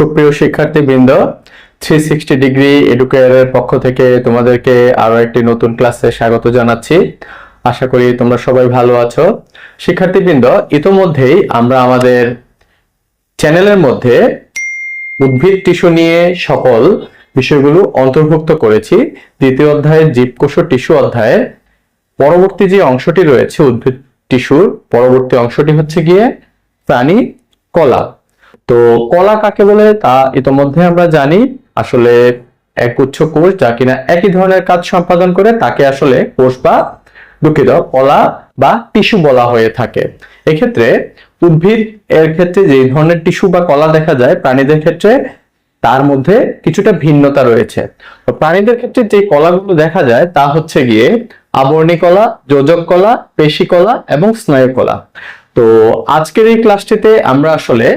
সুপ্রিয় শিক্ষার্থীবৃন্দ three sixty degree এডুকেয়ারের পক্ষ থেকে তোমাদেরকে আরও একটি নতুন ক্লাসে স্বাগত জানাচ্ছি। আশা করি তোমরা সবাই ভালো আছো। শিক্ষার্থীবৃন্দ, ইতোমধ্যেই আমরা আমাদের চ্যানেলের মধ্যে উদ্ভিদ টিস্যু নিয়ে সকল বিষয়গুলো অন্তর্ভুক্ত করেছি। দ্বিতীয় অধ্যায়ের জীবকোষ টিস্যু অধ্যায়ে পরবর্তী যে অংশটি রয়েছে উদ্ভিদ টিস্যুর পরবর্তী অংশটি হচ্ছে গিয়ে প্রাণী কলা। তো কলা কাকে বলে তা ইতোমধ্যে আমরা জানি। আসলে এক উচ্চ কোষ যা কিনা একই ধরনের কাজ সম্পাদন করে, তাকে আসলে কোষ বা দুঃখিত কলা বা টিস্যু বলা হয়ে থাকে। এক্ষেত্রে উদ্ভিদ এর ক্ষেত্রে যে ধরনের টিস্যু বা কলা দেখা যায়, প্রাণীদের ক্ষেত্রে তার মধ্যে কিছুটা ভিন্নতা রয়েছে। তো প্রাণীদের ক্ষেত্রে যে কলাগুলো দেখা যায়, তা হচ্ছে গিয়ে আবরণী কলা, যোজক কলা, পেশি কলা এবং স্নায়ু কলা। তো আজকের এই ক্লাসটিতে আমরা আসলে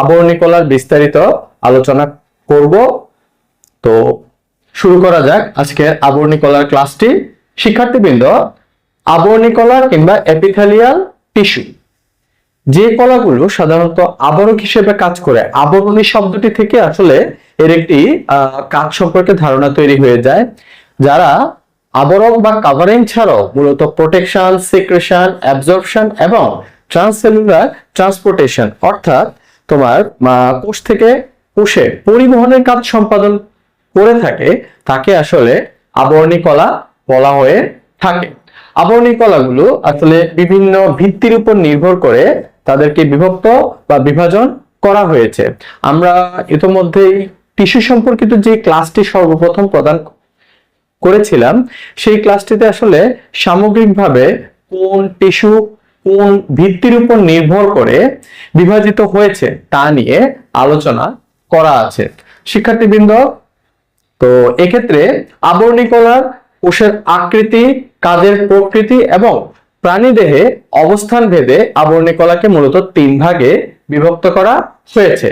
আবরণী কলার বিস্তারিত আলোচনা করব। তো শুরু করা যাক আজকের আবরণী কলার ক্লাসটি। শিক্ষার্থীবৃন্দ, আবরণী কলা কিংবা এপিথেলিয়াল টিস্যু যে কলাগুলো সাধারণত আবরক হিসেবে কাজ করে, আবরণী শব্দটি থেকে আসলে এর একটি কাজ সম্পর্কে ধারণা তৈরি হয়ে যায়। যারা আবরক বা কাভারিং ছাড়াও মূলত প্রোটেকশন সিক্রেশন অ্যাবজর্পশন এবং ট্রান্সসেলুলার ট্রান্সপোর্টেশন অর্থাৎ তোমার কোষ থেকে কোষে পরিবহনের কাজ সম্পাদন করে থাকে, তাকে আসলে আবরণী কলা বলা হয়ে থাকে। আবরণী কলাগুলো আসলে বিভিন্ন ভিত্তির উপর নির্ভর করে তাদেরকে বিভক্ত বা বিভাজন করা হয়েছে। আমরা ইতোমধ্যেই টিস্যু সম্পর্কিত যে ক্লাসটি সর্বপ্রথম প্রদান করেছিলাম, সেই ক্লাসটিতে আসলে সামগ্রিকভাবে কোন টিস্যু কোন ভিত্তির উপর নির্ভর করে বিভাজিত হয়েছে তা নিয়ে আলোচনা করা আছে। শিক্ষার্থীবৃন্দ, তো এক্ষেত্রে আবরণী কলার কোষের আকৃতি, কাজের প্রকৃতি এবং প্রাণীদেহে অবস্থান ভেদে আবরণী কলাকে মূলত তিন ভাগে বিভক্ত করা হয়েছে।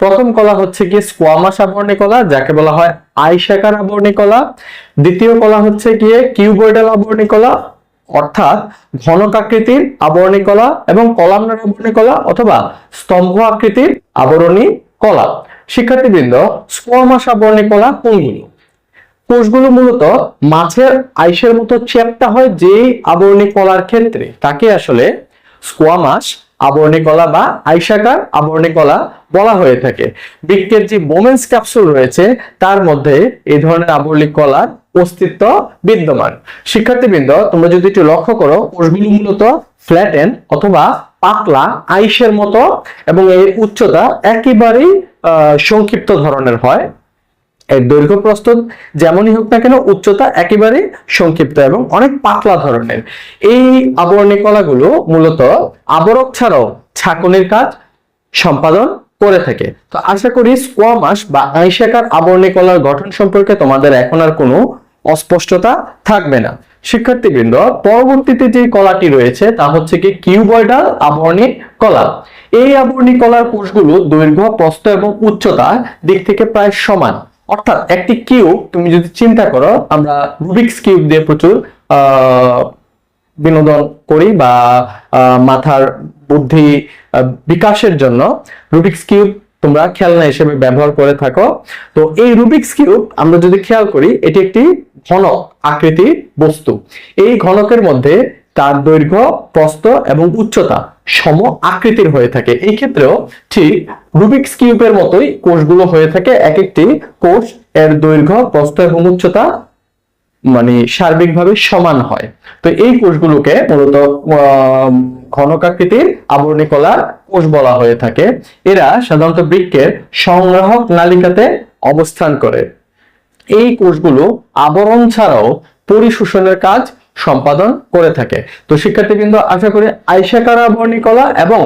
প্রথম কলা হচ্ছে গিয়ে স্কোয়ামাস আবরণী কলা যাকে বলা হয় আইসাকার আবরণী কলা দ্বিতীয় কলা হচ্ছে গিয়ে কিউবয়েডাল আবরণী কলা অর্থাৎ ঘনক আকৃতির আবরণী কলা এবং কলামনার আবরণী কলা অথবা স্তম্ভ আকৃতির আবরণী কলা। শিক্ষার্থীবৃন্দ স্কোয়ামাস আবরণী কলা কোনগুলো? কোষগুলো মূলত মাছের আইসের মতো চ্যাপ্টা হয় যেই আবরণী কলার ক্ষেত্রে। তাকে আসলে স্কোয়ামাস আবরণী কলা বা আইসাকার আবরণী কলা বলা হয়ে থাকে। বৃক্ষের যে মোমেন্স ক্যাপসুল রয়েছে, তার মধ্যে এই ধরনের আবরণী কলার অস্তিত্ব বিদ্যমান। শিক্ষার্থীবৃন্দ, তোমরা যদি একটু লক্ষ্য করো কোষগুলো মূলত ফ্ল্যাটেন অথবা পাতলা আইসের মতো এবং এর উচ্চতা একেবারেই সংক্ষিপ্ত ধরনের হয়। এর দৈর্ঘ্য প্রস্তুত, যেমনই হোক না কেন উচ্চতা একেবারে সংক্ষিপ্ত এবং অনেক পাতলা ধরনের। এই আবরণী কলাগুলো মূলত আবরক ছাড়াও ছাকনির কাজ, সম্পাদন করে থাকে। তো আশা করি স্কোয়ামাস বা আইসাকার আবরণী কলার গঠন সম্পর্কে তোমাদের এখন আর কোনো অস্পষ্টতা থাকবে না। শিক্ষার্থীবৃন্দ, পরবর্তীতে যে কলাটি রয়েছে তা হচ্ছে কি কিউবয়েডাল আবরণী কলা। এই আবরণী কলার কোষগুলো দৈর্ঘ্য, প্রস্থ এবং উচ্চতা দিক থেকে প্রায় সমান। অর্থাৎ একটি কিউব, তুমি যদি চিন্তা করো, আমরা রুবিক্স কিউব দিয়ে প্রচুর বিনোদন করি বা মাথার বুদ্ধি বিকাশের জন্য রুবিক্স কিউব তোমরা খেলনা হিসেবে ব্যবহার করে থাকো। তো এই রুবিক্স কিউব আমরা যদি খেয়াল করি, এটি একটি ঘনক আকৃতির বস্তু। এই ঘনকের মধ্যে তার দৈর্ঘ্য প্রস্থ এবং উচ্চতা সম আকৃতির হয়ে থাকে। এই ক্ষেত্রেও ঠিক রুবিক্স কিউবের মতোই কোষগুলো হয়ে থাকে। এক একটি কোষ এর দৈর্ঘ্য প্রস্থ এবং উচ্চতা মানে সার্বিকভাবে সমান হয়। তো এই কোষগুলোকে মূলত আহ, ঘনকাকৃতির আবরণী কলার কোষ বলা হয়ে থাকে। এরা সাধারণত বৃক্ষের সংগ্রাহক নালিকাতে অবস্থান করে। এই কোষগুলো আবরণ ছাড়াও পরিশোষণের কাজ সম্পাদন করে থাকে। তো শিক্ষার্থীবৃন্দ, আশা করি আইসাকার আবরণী কলা এবং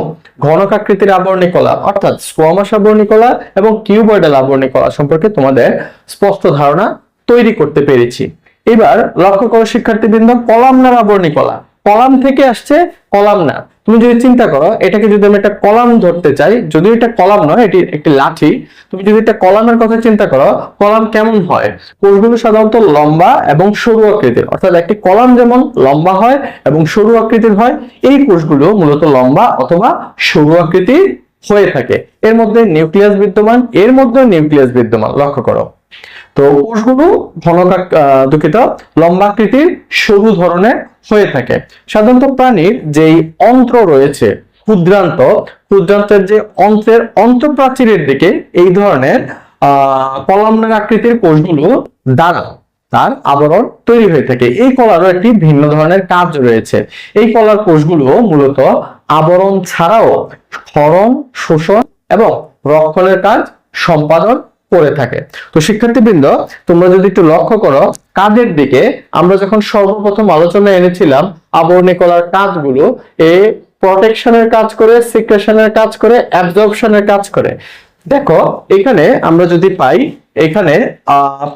ঘনকাকৃতির আবরণী কলা অর্থাৎ স্কোয়ামাস আবরণী কলা এবং কিউবয়েডাল আবরণী কলা সম্পর্কে তোমাদের স্পষ্ট ধারণা তৈরি করতে পেরেছি। এবার লক্ষ্য করো শিক্ষার্থীবৃন্দ কলামনার আবরণী কলা কলাম থেকে আসছে কলামনা তুমি যদি চিন্তা করো, এটাকে যদি আমি একটা কলাম ধরতে চাই, যদিও এটা কলাম নয়, এটি একটি লাঠি, তুমি যদি একটা কলামের কথা চিন্তা করো, কলাম কেমন হয়? কোষগুলো সাধারণত লম্বা এবং সরু আকৃতির, অর্থাৎ একটি কলাম যেমন লম্বা হয় এবং সরু আকৃতির হয়, এই কোষগুলো মূলত লম্বা অথবা সরু আকৃতির হয়ে থাকে। এর মধ্যে নিউক্লিয়াস বিদ্যমান, এর মধ্যে নিউক্লিয়াস বিদ্যমান, লক্ষ্য করো। তো কোষগুলো ঘনকাক দুঃখিত লম্বাকৃতির সরু ধরনের হয়ে থাকে। সাধারণত প্রাণীর যেই অন্ত্র রয়েছে, ক্ষুদ্রান্ত, ক্ষুদ্রান্তের যে অন্ত্রের অন্তঃপ্রাচীরের দিকে এই ধরনের, আহ আকৃতির কোষগুলো দ্বারা তার আবরণ তৈরি হয়ে থাকে। এই কলারও একটি ভিন্ন ধরনের কাজ রয়েছে। এই কলার কোষগুলো মূলত আবরণ ছাড়াও ক্ষরণ, শোষণ এবং রক্ষণের কাজ সম্পাদন করে থাকে। তো শিক্ষার্থীবৃন্দ, তোমরা যদি একটু লক্ষ্য করো, কাজের দিকে আমরা যখন সর্বপ্রথম আলোচনা এনেছিলাম আবরণী করার কাজগুলো, এ প্রটেকশনের কাজ করে সিক্রেশনের কাজ করে অ্যাবজর্পশনের কাজ করে। দেখো, এখানে আমরা যদি পাই, এখানে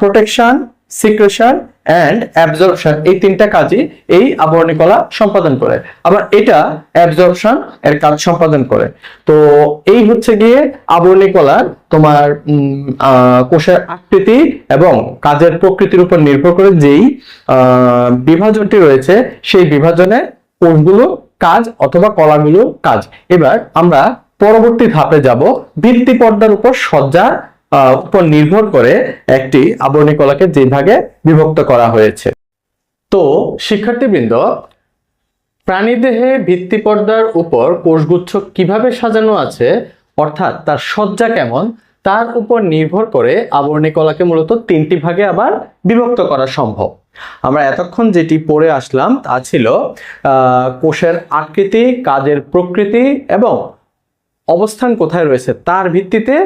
প্রোটেকশন সিক্রেশন অ্যান্ড অ্যাবজর্পশন এই তিনটা কাজই এই আবরণী কলা সম্পাদন করে। আবার এটা অ্যাবজর্পশন এর কাজ সম্পাদন করে। তো এই হচ্ছে গিয়ে আবরণী কলার তোমার কোষের আকৃতি এবং কাজের প্রকৃতির উপর নির্ভর করে যেই বিভাজনটি রয়েছে, সেই বিভাজনে কোষগুলো কাজ অথবা কলাগুলো কাজ। এবার আমরা পরবর্তী ধাপে যাব। ভিত্তি পর্দার উপর সজ্জা উপর নির্ভর করে একটি আবরণী কলাকে যে ভাগে বিভক্ত করা হয়েছে। তো, শিক্ষার্থীবৃন্দ, প্রাণীদেহে ভিত্তি পর্দার উপর কোষগুচ্ছ কীভাবে সাজানো আছে, অর্থাৎ তার সজ্জা কেমন, তার উপর নির্ভর করে আবরণী কলাকে মূলত তিনটি ভাগে আবার বিভক্ত করা সম্ভব। আমরা এতক্ষণ যেটি পড়ে আসলাম তা ছিল কোষের আকৃতি, কাজের প্রকৃতি এবং অবস্থান কোথায় রয়েছে তার ভিত্তিতে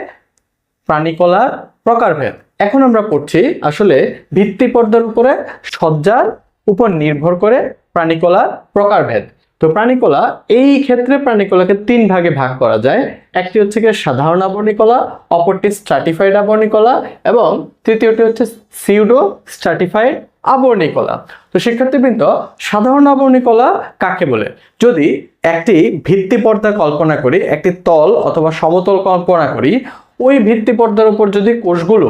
প্রাণীকলার প্রকারভেদ। এখন আমরা পড়ছি আসলে ভিত্তি পর্দার উপরে সজ্জার উপর নির্ভর করে প্রাণীকলার প্রকারভেদ। তো প্রাণীকলা, এই ক্ষেত্রে প্রাণীকলাকে তিন ভাগে ভাগ করা যায়। একটি হচ্ছে গিয়ে সাধারণ আবরণীকলা, অপরটি স্ট্রাটিফাইড আবরণীকলা এবং তৃতীয়টি হচ্ছে সিউডো স্ট্রাটিফাইড আবরণীকলা। তো শিক্ষার্থীবৃন্দ, সাধারণ আবরণীকলা কাকে বলে? যদি একটি ভিত্তি পর্দা কল্পনা করি, একটি তল অথবা সমতল কল্পনা করি ওই ভিত্তি পর্দার উপর যদি কোষগুলো,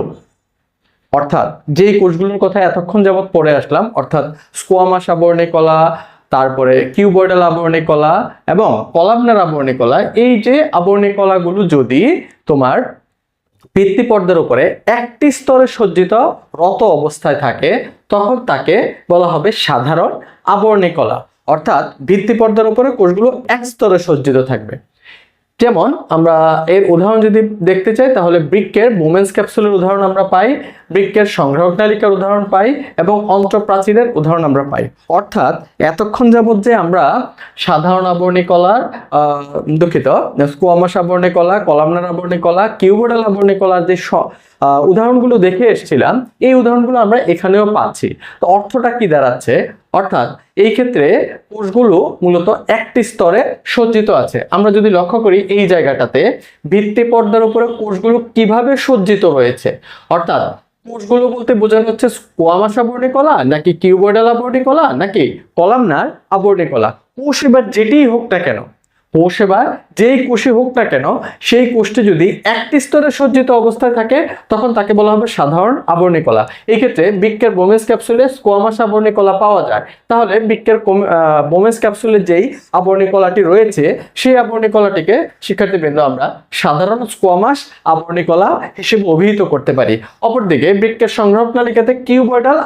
অর্থাৎ যেই কোষগুলোর কথা এতক্ষণ যাবৎ পড়ে আসলাম, অর্থাৎ স্কোয়ামাস আবরণী কলা, তারপরে কিউবয়েডাল আবরণী কলা এবং কলামনার আবরণী কলা, এই যে আবরণী কলাগুলো যদি তোমার ভিত্তি পর্দার উপরে একটি স্তরে সজ্জিত রত অবস্থায় থাকে, তখন তাকে বলা হবে সাধারণ আবরণী কলা। অর্থাৎ ভিত্তি পর্দার উপরে কোষগুলো এক স্তরে সজ্জিত থাকবে। যেমন আমরা এর উদাহরণ যদি দেখতে চাই, তাহলে বৃক্কের বুমেন্স ক্যাপসুলের উদাহরণ আমরা পাই, বৃক্কের সংগ্রাহক নালিকার উদাহরণ পাই এবং অন্ত্রপ্রাচীরের উদাহরণ আমরা পাই। অর্থাৎ এতক্ষণ যাবৎ যে আমরা সাধারণ আবরণী কলার দুঃখিত স্কোয়ামাস আবরণী কলা, কলামনার আবরণী কলা কিউবোডাল আবরণী কলার যে উদাহরণগুলো দেখে এসেছিলাম। এই উদাহরণগুলো আমরা এখানেও পাচ্ছি। তো অর্থটা কি দাঁড়াচ্ছে? অর্থাৎ এই ক্ষেত্রে কোষগুলো মূলত একটি স্তরে সজ্জিত আছে। আমরা যদি লক্ষ্য করি এই জায়গাটাতে ভিত্তি পর্দার উপরে কোষগুলো কীভাবে সজ্জিত হয়েছে? অর্থাৎ কোষগুলো বলতে বোঝানো হচ্ছে স্কোয়ামাস আবরণী কলা নাকি কিউবয়েডাল আবরণী কলা নাকি কলামনার আবরণী কলা কোষ এবার যেটিই হোক না কেন কোষ এবার যেই কোষে হোক না কেন, সেই কোষটি যদি একটি স্তরে সজ্জিত অবস্থায় থাকে, তখন তাকে বলা হবে সাধারণ আবরণী কলা এই ক্ষেত্রে বৃক্কের বোমেন্স ক্যাপসুলে স্কোয়ামাস আবরণী কলা পাওয়া যায়। তাহলে বৃক্কের বোমেন্স ক্যাপসুলে যেই আবরণী কলাটি রয়েছে, সেই আবরণী কলাটিকে শিক্ষার্থীবৃন্দ আমরা সাধারণ স্কোয়ামাস আবরণী কলা হিসেবে অভিহিত করতে পারি। অপরদিকে বৃক্ষের সংগ্রহ নালিকাতে কিউবয়েডাল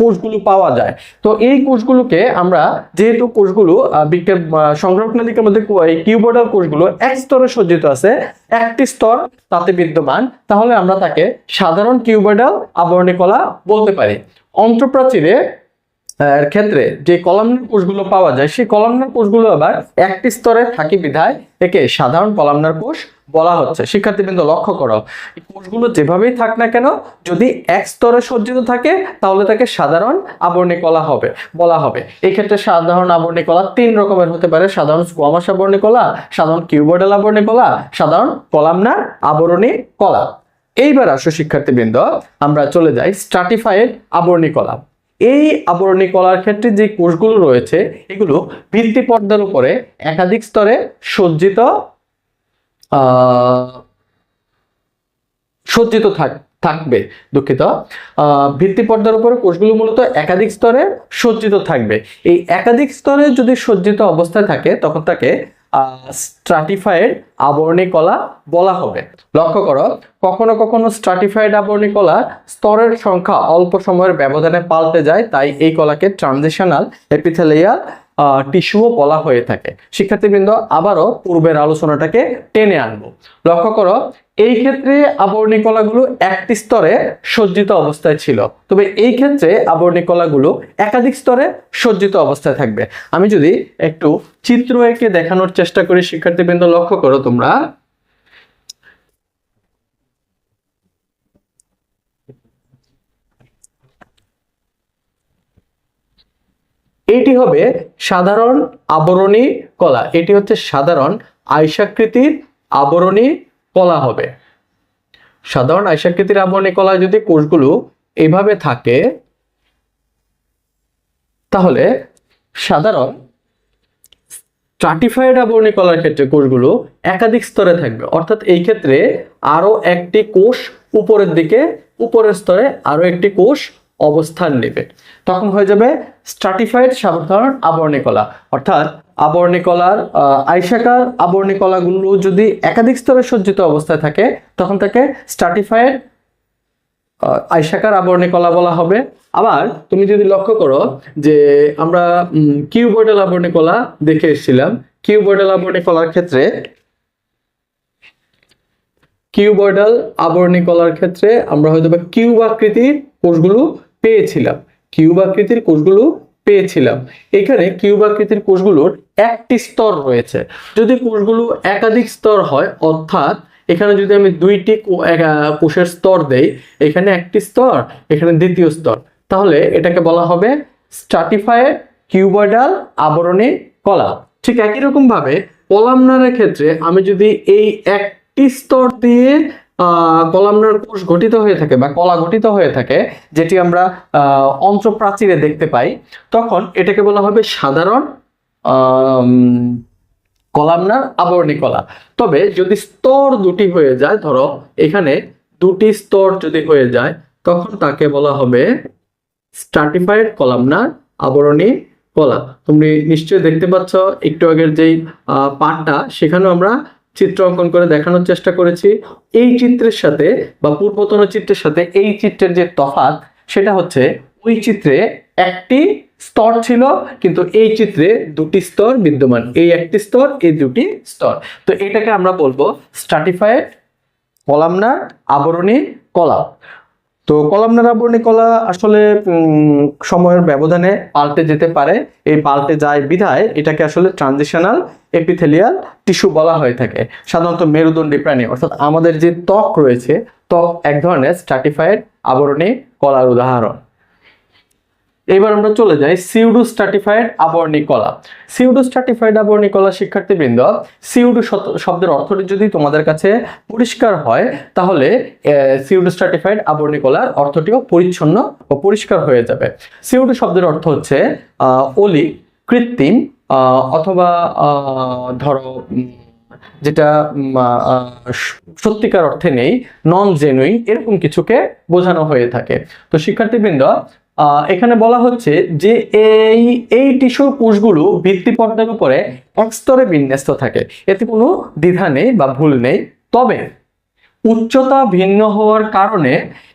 কোষগুলো পাওয়া যায়। তো এই কোষগুলোকে আমরা যেহেতু কোষগুলো সংগ্রহক নালিকার মধ্যে এই কিউবয়েডাল কোষগুলো এক স্তরে সজ্জিত আছে, একটি স্তর তাতে বিদ্যমান, তাহলে আমরা তাকে সাধারণ কিউবয়েডাল আবরণী কলা বলতে পারি। অন্ত্রপ্রাচীরে ক্ষেত্রে যে কলামনার কোষগুলো পাওয়া যায়, সেই কলামনার কোষগুলো আবার একটি স্তরে থাকি বিধায় একে সাধারণ কলামনার কোষ বলা হচ্ছে। শিক্ষার্থীবৃন্দ লক্ষ্য করো কোষগুলো যেভাবেই থাক না কেন, যদি এক স্তরে সজ্জিত থাকে, তাহলে তাকে সাধারণ আবরণী কলা হবে, বলা হবে। এই ক্ষেত্রে সাধারণ আবরণী কলা তিন রকমের হতে পারে। সাধারণ স্কোয়ামাস আবরণী কলা, সাধারণ কিউবয়েডাল আবরণী কলা, সাধারণ কলামনার আবরণী কলা। এইবার আসো শিক্ষার্থীবৃন্দ আমরা চলে যাই স্ট্রাটিফাইড আবরণী কলা। এই আবরণী কলার ক্ষেত্রে যে কোষগুলো রয়েছে, এগুলো ভিত্তি পর্দার উপরে একাধিক স্তরে সজ্জিত সজ্জিত থাক থাকবে দুঃখিত। ভিত্তি পর্দার উপরে কোষগুলো মূলত একাধিক স্তরে সজ্জিত থাকবে। এই একাধিক স্তরে যদি সজ্জিত অবস্থায় থাকে, তখন তাকে স্ট্রাটিফাইড আবরণী কলা বলা হবে। লক্ষ্য করো, কখনো কখনো স্ট্রাটিফাইড আবরণী কলার স্তরের সংখ্যা অল্প সময়ের ব্যবধানে পাল্টে যায়, তাই এই কলাকে ট্রানজিশনাল এপিথেলিয়াল টিস্যুও বলা হয়ে থাকে। শিক্ষার্থীবৃন্দ, আবারও পূর্বের আলোচনাটাকে টেনে আনব। লক্ষ্য করো, এই ক্ষেত্রে আবরণী কলাগুলো একটি স্তরে সজ্জিত অবস্থায় ছিল। তবে এই ক্ষেত্রে আবরণী কলাগুলো একাধিক স্তরে সজ্জিত অবস্থায় থাকবে। আমি যদি একটু চিত্র এঁকে দেখানোর চেষ্টা করি, শিক্ষার্থীবৃন্দ, লক্ষ্য করো তোমরা। এটি হবে সাধারণ আবরণী কলা। এটি হচ্ছে সাধারণ আয়সাকৃতির আবরণী কলা হবে। সাধারণ আয়সাকৃতির আবরণী কলা যদি কোষগুলো এভাবে থাকে, তাহলে সাধারণ স্ট্রাটিফাইড আবরণী কলার ক্ষেত্রে কোষগুলো একাধিক স্তরে থাকবে। অর্থাৎ এই ক্ষেত্রে আরও একটি কোষ উপরের দিকে, উপরের স্তরে আরও একটি কোষ অবস্থান নেবে। তখন হয়ে যাবে স্ট্রাটিফাইড সাধারণ আবরণী কলা অর্থাৎ আবরণী কলার আহ, আয়সাকার আবরণী কলাগুলো যদি একাধিক স্তরে সজ্জিত অবস্থায় থাকে তখন তাকে স্ট্রাটিফাইড আয়সাকার আবরণী কলা বলা হবে। আবার তুমি যদি লক্ষ্য করো যে আমরা কিউবয়েডাল আবরণী কলা দেখে এসেছিলাম। কিউবয়েডাল আবরণী কলার ক্ষেত্রে কিউবয়েডাল আবরণী কলার ক্ষেত্রে আমরা হয়তো বা কিউব আকৃতির কোষগুলো পেয়েছিলাম। কিউব আকৃতির কোষগুলো পেয়েছিলাম। এখানে কিউব আকৃতির কোষগুলোর একটি স্তর রয়েছে। যদি কোষগুলো একাধিক স্তর হয়, অর্থাৎ এখানে যদি আমি দুইটি কোষের স্তর দেই, এখানে একটি স্তর, এখানে দ্বিতীয় স্তর। তাহলে এটাকে বলা হবে স্ট্রাটিফায়েড কিউবয়েডাল আবরণী কলা ঠিক একই রকম ভাবে কলামনারের ক্ষেত্রে আমি যদি এই একটি স্তর দিয়ে কলামনার কোষ গঠিত হয়ে থাকে বা কলা গঠিত হয়ে থাকে যেটি আমরা আহ, অন্ত্রপ্রাচীরে দেখতে পাই তখন এটাকে বলা হবে সাধারণ কলামনার আবরণী কলা। তবে যদি স্তর দুটি হয়ে যায় ধরো এখানে দুটি স্তর যদি হয়ে যায় তখন তাকে বলা হবে স্ট্রাটিফাইড কলামনার আবরণী কলা। তুমি নিশ্চয়ই দেখতে পাচ্ছ একটু আগের যেই পাঠটা সেখানেও আমরা চিত্র অঙ্কন করে দেখানোর চেষ্টা করেছি। এই চিত্রের সাথে বা পূর্বতন চিত্রের সাথে এই চিত্রের যে তফাত সেটা হচ্ছে ওই চিত্রে একটি স্তর ছিল, কিন্তু এই চিত্রে দুটি স্তর বিদ্যমান। এই একটি স্তর, এই দুটি স্তর। তো এটাকে আমরা বলব স্ট্রাটিফাইড কলামনার আবরণী কলা তো কলামনার আবরণী কলা আসলে সময়ের ব্যবধানে পাল্টে যেতে পারে। এই পাল্টে যায় বিধায় এটাকে আসলে ট্রানজিশনাল এপিথেলিয়াল টিস্যু বলা হয়ে থাকে। সাধারণত মেরুদণ্ডী প্রাণী, অর্থাৎ আমাদের যে ত্বক রয়েছে, ত্বক এক ধরনের স্ট্রাটিফাইড আবরণী কলার উদাহরণ। এবার আমরা চলে যাই সিউডো স্ট্রাটিফাইড আবরণী কলা সিউডো স্ট্রাটিফাইড আবরণী কলা শিক্ষার্থীবৃন্দ সিউডো শব্দের অর্থটি যদি তোমাদের কাছে পরিষ্কার হয়, তাহলে সিউডো স্ট্রাটিফাইড আবরণী কলার অর্থটিও পরিচ্ছন্ন ও পরিষ্কার হয়ে যাবে। সিউডো শব্দের অর্থ হচ্ছে অলি, কৃত্রিম অথবা ধরো যেটা সত্যিকার অর্থে নেই নন জেনুইন এরকম কিছুকে বোঝানো হয়ে থাকে। তো শিক্ষার্থীবৃন্দ এখানে বলা হচ্ছে যে এই এই টিস্যুর কোষগুলো ভিত্তি পর্দার উপরে এক স্তরে বিন্যস্ত থাকে। এতে কোনো দ্বিধা নেই বা ভুল নেই। তবে উচ্চতা ভিন্ন হওয়ার কারণে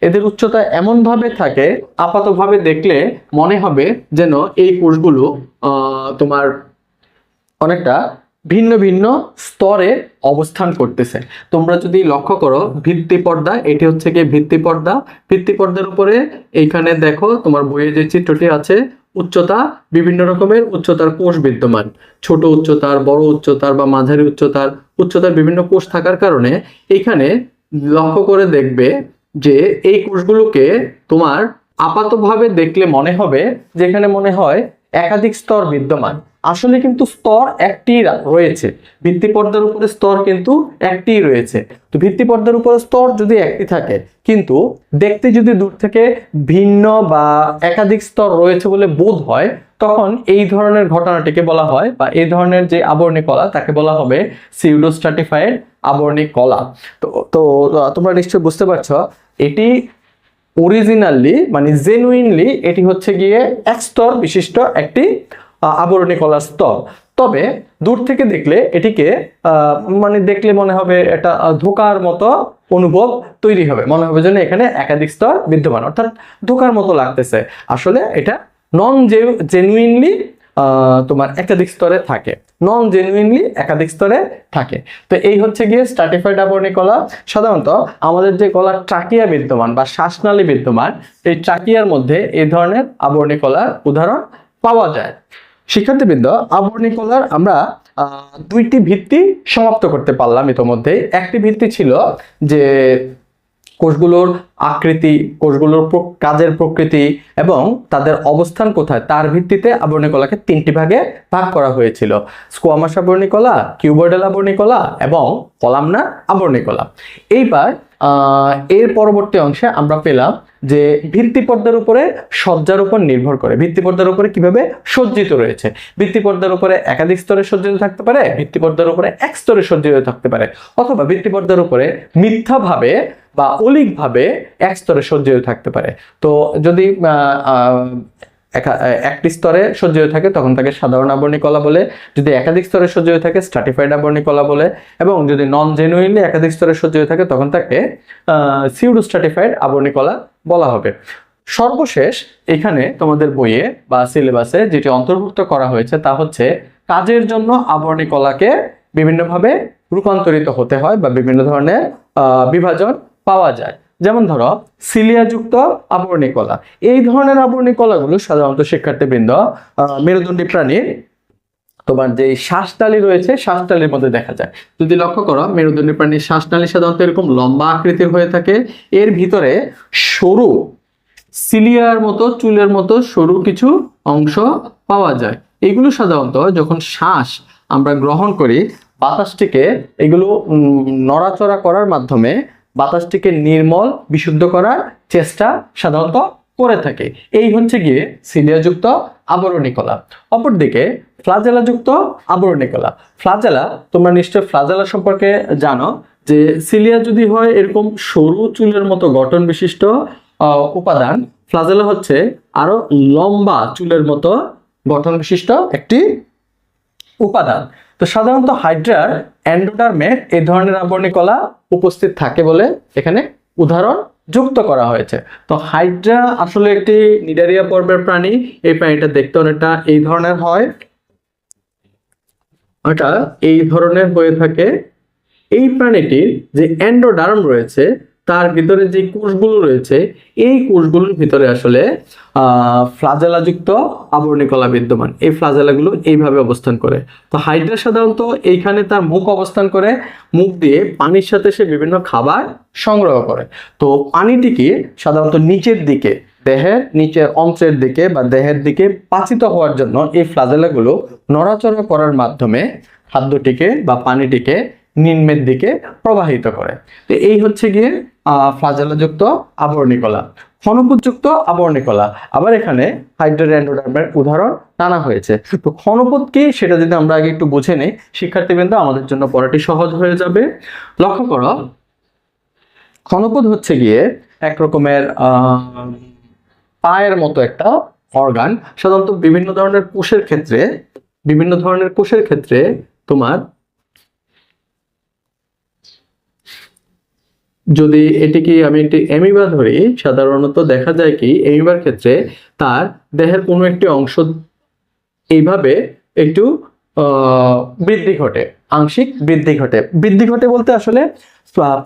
এদের উচ্চতা এমনভাবে থাকে, আপাতভাবে দেখলে মনে হবে যেন এই কোষগুলো তোমার অনেকটা ভিন্ন ভিন্ন স্তরে অবস্থান করতেছে। তোমরা যদি লক্ষ্য করো, ভিত্তি পর্দা, এটি হচ্ছে কি ভিত্তি পর্দা। ভিত্তি পর্দার উপরে এইখানে দেখো, তোমার বইয়ে যে চিত্রটি আছে, উচ্চতা বিভিন্ন রকমের, উচ্চতার কোষ বিদ্যমান। ছোট উচ্চতার, বড় উচ্চতার বা মাঝারি উচ্চতার উচ্চতার বিভিন্ন কোষ থাকার কারণে এখানে লক্ষ্য করে দেখবে যে এই কোষগুলোকে তোমার আপাতভাবে দেখলে মনে হবে, যেখানে মনে হয় একাধিক স্তর বিদ্যমান। আসলে কিন্তু স্তর একটি রয়েছে। ভিত্তি পর্দার উপরে স্তর কিন্তু একটি রয়েছে। তো ভিত্তি পর্দার উপরে স্তর যদি একটি থাকে, কিন্তু দেখতে যদি দূর থেকে ভিন্ন বা একাধিক স্তর রয়েছে বলে বোধ হয়, তখন এই ধরনের ঘটনাটিকে বলা হয় বা এই ধরনের যে আবরণী কলা, তাকে বলা হবে সিউডোস্ট্রাটিফাইড আবরণী কলা। তো তো তোমরা নিশ্চয়ই বুঝতে পারছ, এটি অরিজিনালি মানে জেনুইনলি এটি হচ্ছে গিয়ে এক স্তর বিশিষ্ট একটি আবরণী কলার স্তর। তবে দূর থেকে দেখলে এটিকে মানে দেখলে মনে হবে এটা ধোকার মতো অনুভব তৈরি হবে। মনে হবে যেন এখানে একাধিক স্তর বিদ্যমান, অর্থাৎ ধোকার মতো লাগতেছে। আসলে এটা নন জেনুইনলি তোমার একাধিক স্তরে থাকে। নন জেনুইনলি একাধিক স্তরে থাকে। তো এই হচ্ছে গিয়ে স্ট্রাটিফাইড আবরণী কলা। সাধারণত আমাদের যে কলা ট্রাকিয়া বিদ্যমান বা শ্বাসনালী বিদ্যমান, এই ট্রাকিয়ার মধ্যে এই ধরনের আবরণী কলার উদাহরণ পাওয়া যায়। শিক্ষার্থীবৃন্দ আবরণী কলার আমরা দুইটি ভিত্তি সমাপ্ত করতে পারলাম ইতোমধ্যে একটি ভিত্তি ছিল যে কোষগুলোর আকৃতি, কোষগুলোর কাজের প্রকৃতি এবং তাদের অবস্থান কোথায়, তার ভিত্তিতে আবরণী কলাকে তিনটি ভাগে ভাগ করা হয়েছিল। স্কোয়ামাস আবরণী কলা কিউবয়েডাল আবরণী কলা এবং কলামনা আবরণী কলা এইবার এর পরবর্তী অংশে আমরা পেলাম যে ভিত্তি পর্দার উপরে সজ্জার উপর নির্ভর করে। ভিত্তি পর্দার উপরে কীভাবে সজ্জিত রয়েছে? ভিত্তি পর্দার উপরে একাধিক স্তরে সজ্জিত থাকতে পারে ভিত্তি পর্দার উপরে এক স্তরে সজ্জিত থাকতে পারে। অথবা ভিত্তি পর্দার উপরে মিথ্যাভাবে বা অলিকভাবে এক স্তরে সজ্জিত থাকতে পারে। তো যদি একটি স্তরে সজ্জিত থাকে, তখন তাকে সাধারণ আবরণী কলা বলে। যদি একাধিক স্তরে সজ্জিত থাকে স্ট্রাটিফাইড আবরণী কলা বলে। এবং যদি নন জেনুইনলি একাধিক স্তরে সজ্জিত থাকে, তখন তাকে সিউডো স্ট্রাটিফাইড আবরণী কলা বলা হবে। সর্বশেষ এখানে তোমাদের বইয়ে বা সিলেবাসে যেটি অন্তর্ভুক্ত করা হয়েছে, তা হচ্ছে কাজের জন্য আবরণী কলাকে বিভিন্নভাবে রূপান্তরিত হতে হয় বা বিভিন্ন ধরনের বিভাজন পাওয়া যায়। যেমন ধরো, সিলিয়াযুক্ত আবরণী কলা। এই ধরনের আবরণী কলাগুলো সাধারণত শিক্ষার্থীবৃন্দ মেরুদণ্ডী প্রাণীর তোমার যে শ্বাসনালী রয়েছে, শ্বাসনালীর মধ্যে দেখা যায়। যদি লক্ষ্য করো, মেরুদণ্ডী প্রাণীর শ্বাসনালী সাধারণত এরকম লম্বা আকৃতির হয়ে থাকে। এর ভিতরে সরু, সিলিয়ার মতো, চুলের মতো সরু কিছু অংশ পাওয়া যায়। এগুলো সাধারণত যখন শ্বাস আমরা গ্রহণ করি, বাতাসটিকে এগুলো নড়াচড়া করার মাধ্যমে বাতাসটিকে নির্মল, বিশুদ্ধ করার চেষ্টা সাধারণত করে থাকে। এই হচ্ছে গিয়ে সিলিয়াযুক্ত আবরণী কলা। অপরদিকে ফ্লাজেলাযুক্ত আবরণী কলা। ফ্লাজেলা, তোমরা নিশ্চয় ফ্লাজেলা সম্পর্কে জানো যে সিলিয়া যদি হয় এরকম সরু চুলের মতো গঠন বিশিষ্ট উপাদান, ফ্লাজেলা হচ্ছে আরও লম্বা চুলের মতো গঠন বিশিষ্ট একটি উপাদান। তো সাধারণত হাইড্রার অ্যান্ডোডার্মে এই ধরনের আবরণী কলা উপস্থিত থাকে বলে এখানে উদাহরণ যুক্ত করা হয়েছে। তো হাইড্রা আসলে একটি নিডারিয়া পর্বের প্রাণী, এই প্রাণীটা দেখতে অনেকটা এই ধরনের হয়। এটা এই ধরনের হয়ে থাকে। এই প্রাণীটির যে অ্যান্ডোডার্ম রয়েছে তার ভিতরে যে কোষগুলো রয়েছে, এই কোষগুলোর ভিতরে আসলে ফ্লাজেলাযুক্ত আবরণী কলা বিদ্যমান। এই ফ্লাজেলাগুলো এইভাবে অবস্থান করে। তো হাইড্রা সাধারণত এইখানে তার মুখ অবস্থান করে। মুখ দিয়ে পানির সাথে সে বিভিন্ন খাবার সংগ্রহ করে। তো পানিটিকে সাধারণত নিচের দিকে, দেহের নিচের অংশের দিকে বা দেহের দিকে পাচিত হওয়ার জন্য এই ফ্লাজেলাগুলো নড়াচড়া করার মাধ্যমে খাদ্যটিকে বা পানিটিকে নিম্নের দিকে প্রবাহিত করে। তো এই হচ্ছে গিয়ে ফ্লাজেলাযুক্ত আবরণী কলা ক্ষণপথযুক্ত আবরণী কলা আবার এখানে হাইড্রোড্যান্ডোডার্মের উদাহরণ টানা হয়েছে। তো ক্ষণপথ কি সেটা যদি আমরা আগে একটু বুঝে নিই, শিক্ষার্থীবৃন্দ, আমাদের জন্য পড়াটি সহজ হয়ে যাবে। লক্ষ্য করো ক্ষণপথ হচ্ছে গিয়ে এক রকমের পায়ের মতো একটা অর্গান। সাধারণত বিভিন্ন ধরনের কোষের ক্ষেত্রে, বিভিন্ন ধরনের কোষের ক্ষেত্রে তোমার যদি এটিকে আমি একটি এমিবা ধরি, সাধারণত দেখা যায় কি এমিবার ক্ষেত্রে তার দেহের কোনো একটি অংশ এইভাবে একটু বৃদ্ধি ঘটে, আংশিক বৃদ্ধি ঘটে। বৃদ্ধি ঘটে বলতে আসলে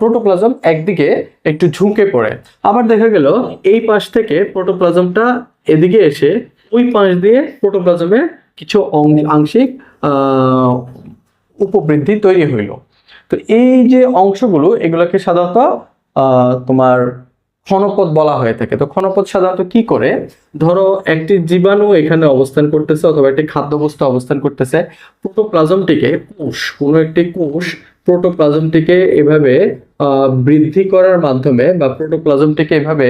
প্রোটোপ্লাজম একদিকে একটু ঝুঁকে পড়ে। আবার দেখা গেল, এই পাশ থেকে প্রোটোপ্লাজমটা এদিকে এসে ওই পাশ দিয়ে প্রোটোপ্লাজমে কিছু আংশিক উপবৃদ্ধি তৈরি হইল। তো এই যে অংশগুলো, এগুলোকে সাধারণত তোমার ক্ষণপথ বলা হয়ে থাকে। তো ক্ষণপথ সাধারণত কি করে? ধরো একটি জীবাণু এখানে অবস্থান করতেছে অথবা একটি খাদ্যবস্তু অবস্থান করতেছে। প্রোটোপ্লাজমটিকে কোষ, কোনো একটি কোষ প্রোটোপ্লাজমটিকে এভাবে বৃদ্ধি করার মাধ্যমে বা প্রোটোপ্লাজমটিকে এভাবে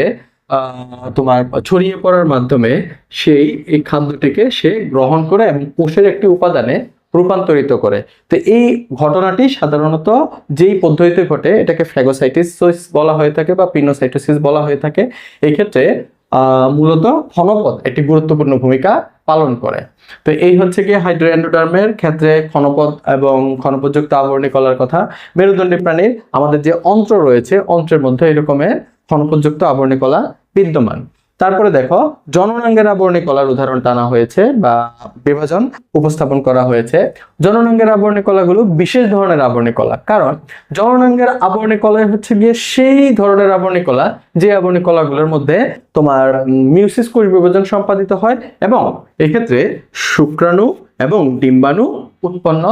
তোমার ছড়িয়ে পড়ার মাধ্যমে সেই এই খাদ্যটিকে সে গ্রহণ করে এবং কোষের একটি উপাদানে রূপান্তরিত করে। তো এই ঘটনাটি সাধারণত যেই পদ্ধতিতে ঘটে, এটাকে ফ্যাগোসাইটিস বলা হয়ে থাকে বা পিনোসাইটোসিস বলা হয়ে থাকে, এই ক্ষেত্রে মূলত ক্ষণপথ একটি গুরুত্বপূর্ণ ভূমিকা পালন করে। তো এই হচ্ছে কি হাইড্রোএন্ডোডার্মের ক্ষেত্রে ক্ষণপদ এবং ক্ষণপদযুক্ত আবরণী কলার কথা। মেরুদণ্ডী প্রাণীর আমাদের যে অন্ত্র রয়েছে, অন্ত্রের মধ্যে এরকমের ক্ষণপদযুক্ত আবরণী কলা বিদ্যমান। তারপরে দেখো, জননাঙ্গের আবরণী কলার উদাহরণ টানা হয়েছে বা বিভাজন উপস্থাপন করা হয়েছে। জননাঙ্গের আবরণী কলাগুলো বিশেষ ধরনের আবরণী কলা। কারণ জননাঙ্গের আবরণী কলাই হচ্ছে গিয়ে সেই ধরনের আবরণী কলা, যে আবরণী কলাগুলোর মধ্যে তোমার মিউসিস কোষ বিভাজন সম্পাদিত হয় এবং এক্ষেত্রে শুক্রাণু এবং ডিম্বাণু উৎপন্ন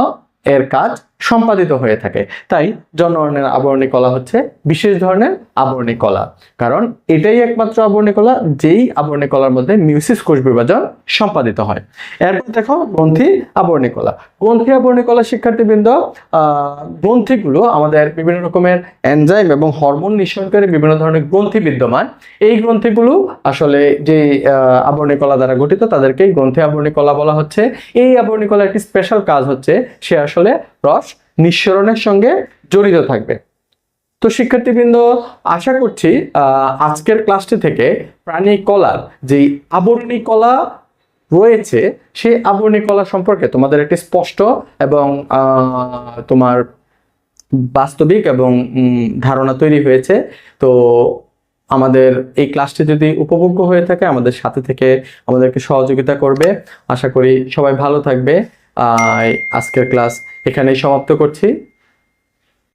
এর কাজ সম্পাদিত হয়ে থাকে। তাই জনগণের আবরণী কলা হচ্ছে বিশেষ ধরনের আবরণী কলা। কারণ এটাই একমাত্র আবরণী কলা, যেই আবরণী কলার মধ্যে মিউসিস কোষ বিভাজন সম্পাদিত হয়। এরপর দেখো গ্রন্থি আবরণী কলা। গ্রন্থি আবরণী কলা শিক্ষার্থীবৃন্দ গ্রন্থিগুলো আমাদের বিভিন্ন রকমের এনজাইম এবং হরমোন নিঃসরণকারী বিভিন্ন ধরনের গ্রন্থি বিদ্যমান। এই গ্রন্থিগুলো আসলে যে আবরণী কলা দ্বারা গঠিত, তাদেরকে গ্রন্থি আবরণী কলা বলা হচ্ছে। এই আবরণী কলার একটি স্পেশাল কাজ হচ্ছে, সে আসলে রস নিঃসরণের সঙ্গে জড়িত থাকবে। তো শিক্ষার্থীবৃন্দ, আশা করছি আজকের ক্লাসটি থেকে প্রাণী কলার যে আবরণী কলা রয়েছে, সেই আবরণী কলা সম্পর্কে তোমাদের একটি স্পষ্ট এবং তোমার বাস্তবিক এবং ধারণা তৈরি হয়েছে। তো আমাদের এই ক্লাসটি যদি উপভোগ্য হয়ে থাকে, আমাদের সাথে থেকে আমাদেরকে সহযোগিতা করবে। আশা করি সবাই ভালো থাকবে। আজকের ক্লাস এখানেই সমাপ্ত করছি।